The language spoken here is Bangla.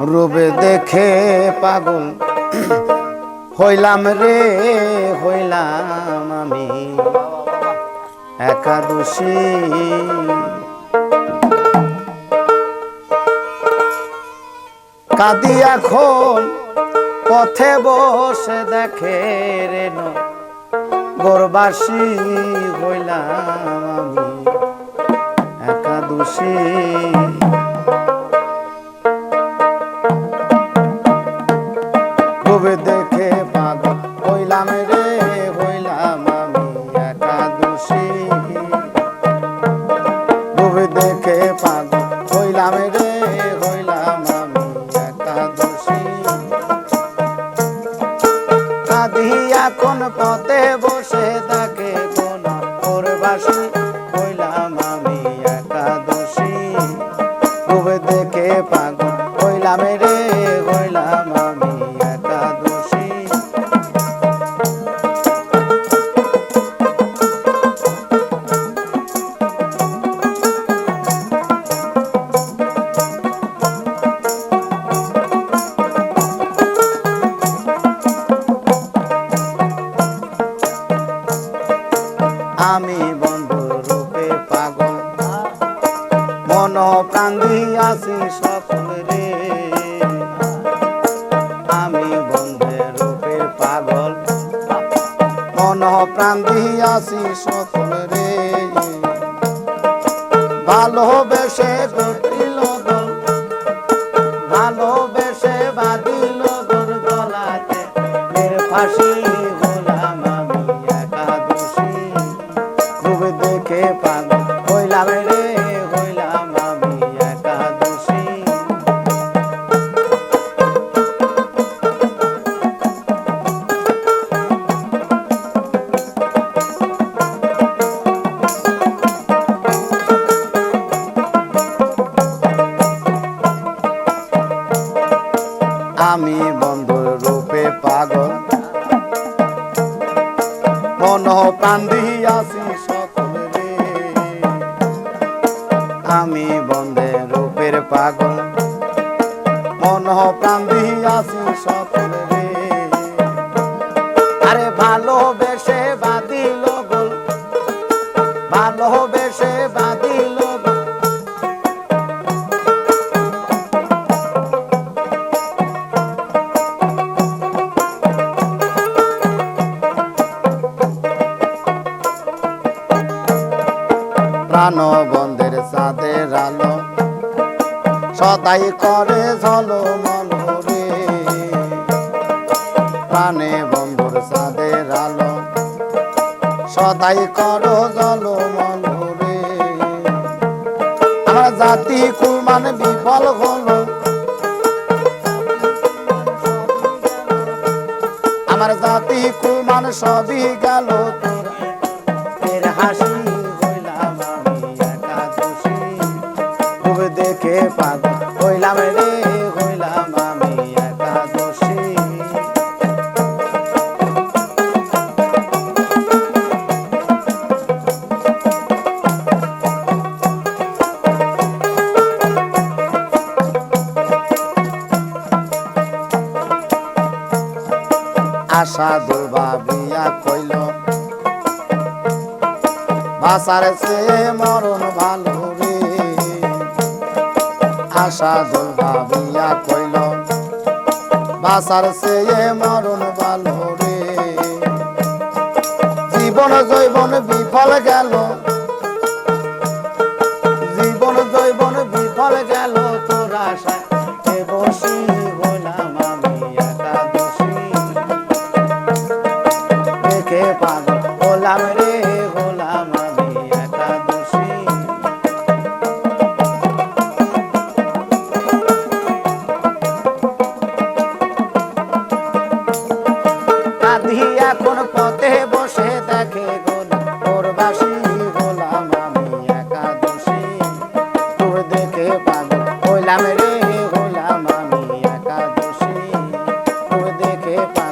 রূপে দেখে পাগল। হইলাম রে, হইলাম আমি। একাদশী কাদি এখন, পথে বসে দেখে রে গোরবাসী হইলাম আমি। একাদশী একাদশী কাঁদিয়া কোন পথে আমি বন্ধু রূপে পাগল। মন প্রাণ দিয়াছি সকল রে। আমি বন্ধু রূপে পাগল। মন প্রাণ দিয়াছি সকল রে। ভালোবেসে ঘটিল মন প্রাণ দিয়াছি সকল আমি বন্ধে রূপের পাগল, মন আসি সকলে আরে ভালোবেসে বাদিল গোল, ভালোবেসে বাদিল প্রাণ বন্ধের চাঁদের আলো। সদাই করে ঝলো মনোরে প্রাণে বন্ধুর চাঁদের আলো। সদাই করো জল মনোরে আমার জাতি কুলমান বিফল হলো। আমার জাতি কুলমান সবই গেল তোর। হাসি আশা দুর্বা বিয়া কইল। ভাষার সে মরণ ভালো রে। আশা দুর্বা বিয়া কইল। ভাষার সে মরণ ভালো রে। জীবন জৈবন বিফল গেল। জীবন জৈবন বিফল গেল। হইতে পাগল, গোলাম রে, গোলাম আমি একা দোষী। কাঁধি এখন পথে বসে দেখে গোলাম করবাসী গোলাম আমি একা দোষী। তোর দেখে পাগল, গোলাম রে, গোলাম আমি একা দোষী। তোর দেখে পাগল